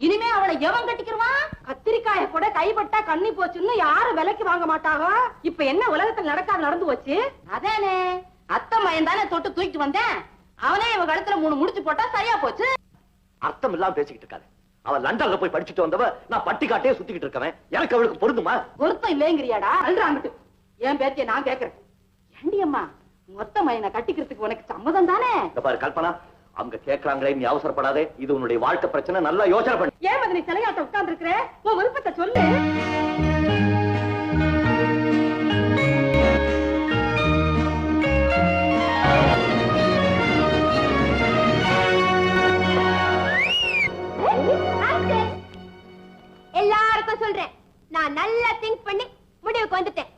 இனிமே அவளை எவன் கட்டிக்கிறவான் கத்திரிக்காய கூட கைப்பட்டா கண்ணி போச்சுன்னு யாரும் விலைக்கு வாங்க மாட்டாங்க இப்ப என்ன உலகத்துல நடக்காது நடந்து போச்சு? அதானே. அத்தை மயன் தானே தொட்டு தூக்கிட்டு வந்தேன். அவனே இவன் கழுத்துல மூணு முடிச்சு போட்டா சரியா போச்சு. அர்த்தம் இல்லாம பேசிக்கிட்டு இருக்காரு அவ லண்டன்ல போய் படிச்சுட்டு வந்தவ நான் பட்டி காட்டே சுத்திக்கிட்டு இருக்கவன். எனக்கு அவளுக்கு பொருந்துமா? பொருத்தம் இல்லைங்கிறியாடா. அல்றாங்கிட்டு என் பேத்திய நான் கேக்குறேன். ஏண்டி அம்மா மொத்த மயனை கட்டிக்கிறதுக்கு உனக்கு சம்மதம் தானே? பாரு கல்பனா. அவங்க கேக்குறாங்களே நீ அவசரப்படாதே. இது உன்னுடைய வாழ்க்கை பிரச்சனை நல்லா யோசனை பண்ணு. ஏன் மதனி சிலையாட்ட உட்கார்ந்து இருக்கிற உன் விருப்பத்தை சொல்லு. எல்லாருக்கும் சொல்றேன். நான் நல்லா திங்க் பண்ணி முடிவுக்கு வந்துட்டேன்.